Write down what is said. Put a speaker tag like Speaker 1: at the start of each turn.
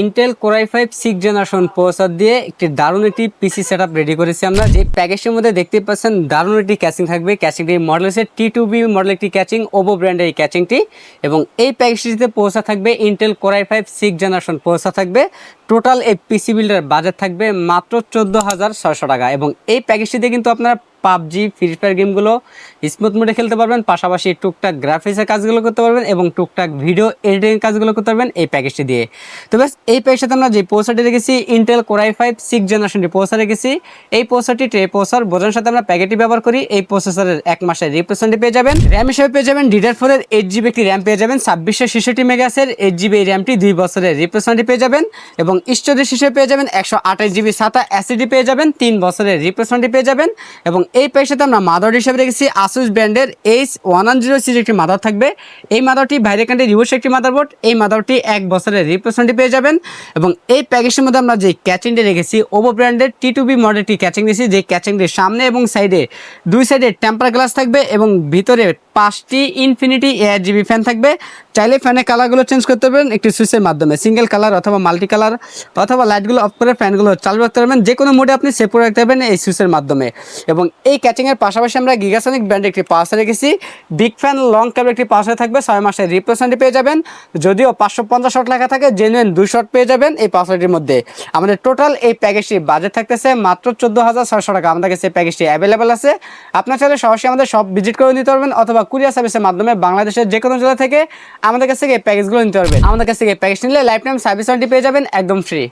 Speaker 1: Intel core i five six generation processor দিয়ে একটি দারুণ একটি পিসি সেট রেডি করেছি আমরা। যে প্যাকেজের মধ্যে দেখতে পাচ্ছেন, দারুণ একটি ক্যাচিং থাকবে। ক্যাচিংটি মডেল হচ্ছে টি টু বি মডেল একটি ক্যাচিং ওভো ব্র্যান্ডের এই ক্যাচিংটি এবং এই প্যাকেজটিতে প্রসেসর থাকবে Intel core i five six generation processor থাকবে। টোটাল এই পিসি বিল্ডার বাজেট থাকবে মাত্র চোদ্দ হাজার ছয়শো টাকা। এবং এই প্যাকেজটিতে কিন্তু আপনারা পাবজি ফ্রি ফায়ার গেমগুলো স্মুথ মোডে খেলতে পারবেন, পাশাপাশি টুকটাক গ্রাফিক্সের কাজগুলো করতে পারবেন এবং টুকটাক ভিডিও এডিটিং কাজগুলো করতে পারবেন এই প্যাকেজটি দিয়ে। তো ব্যাস এই প্যাকেজটাতে আমরা যে পোসারটি রেখেছি Intel core i five six জেনারেশনটি processor রেখেছি এই পোসারটি ট্রে পোসার বোঝানোর সাথে আমরা প্যাকেটটি ব্যবহার করি, এই প্রসেসরের এক মাসের রিপ্রেজেন্টে পেয়ে যাবেন। র্যাম হিসেবে পেয়ে যাবেন ডিডার ফোরের এইট জিবি একটি র্যাম পেয়ে যাবেন, ছাব্বিশশো ছেষট্টি মেগাসের এইট জিবি এই র্যামটি দুই বছরের রিপ্রেজেন্টে পেয়ে যাবেন এবং স্টোরেজ হিসেবে পেয়ে যাবেন একশো আঠাশ জিবি সাতা অ্যাসিডি পেয়ে যাবেন, তিন বছরের রিপ্রেজেন্টে পেয়ে যাবেন এবং এই প্যাকেজটাতে আমরা মাদার হিসেবে রেখেছি আসুস ব্র্যান্ডের H one one zero series একটি মাদার থাকবে। এই মাদারটি বাইরে কান্ডে রিউস একটি মাদারবোর্ড এই মাদারটি এক বছরের রিপ্লেসমেন্টটি পেয়ে যাবেন এবং এই প্যাকেজের মধ্যে আমরা যে ক্যাচিংটি রেখেছি ওভো ব্র্যান্ডের টি টু বি মডেলটি ক্যাচিং দিয়েছি, যে ক্যাচিংটির সামনে এবং সাইডে দুই সাইডে টেম্পার গ্লাস থাকবে এবং ভিতরে পাঁচটি ইনফিনিটি এয়ার জিবি ফ্যান থাকবে। চাইলে ফ্যানের কালারগুলো চেঞ্জ করতে পারবেন একটি সুইচের মাধ্যমে। সিঙ্গেল কালার অথবা মাল্টি কালার অথবা লাইটগুলো অফ করে ফ্যানগুলো চালু রাখতে পারবেন। যে কোনো মোডে আপনি সেভ করে রাখতে পারবেন এই সুইচের মাধ্যমে। এবং এই ক্যাচিংয়ের পাশাপাশি আমরা গিগাসনিক ব্র্যান্ডের একটি পাওয়ার রেখেছি। বিগ ফ্যান লং কেবল একটি পাওয়ার থাকবে। ছয় মাসের রিপ্রেজেন্টে পেয়ে যাবেন। যদিও পাঁচশো পঞ্চাশ শট লেখা থাকে জেনুইন দুই শট পেয়ে যাবেন এই পাওয়ারটির মধ্যে। আমাদের টোটাল এই প্যাকেজটি বাজেট থাকতেছে মাত্র চোদ্দ হাজার ছয়শো টাকা। আমাদের কাছে প্যাকেজটি অ্যাভেলেবেল আছে। আপনার চাইলে সরাসরি আমাদের সব ভিজিট করে নিতে পারবেন অথবা কুরিয়ার সার্ভিসের মাধ্যমে বাংলাদেশের যে কোনো জেলা থেকে আমাদের কাছ থেকে প্যাকেজগুলো নিতে পারবেন। আমাদের কাছ থেকে প্যাকেজ নিলে লাইফ টাইম সার্ভিস ওয়ারেন্টি পেয়ে যাবেন, একদম ফ্রি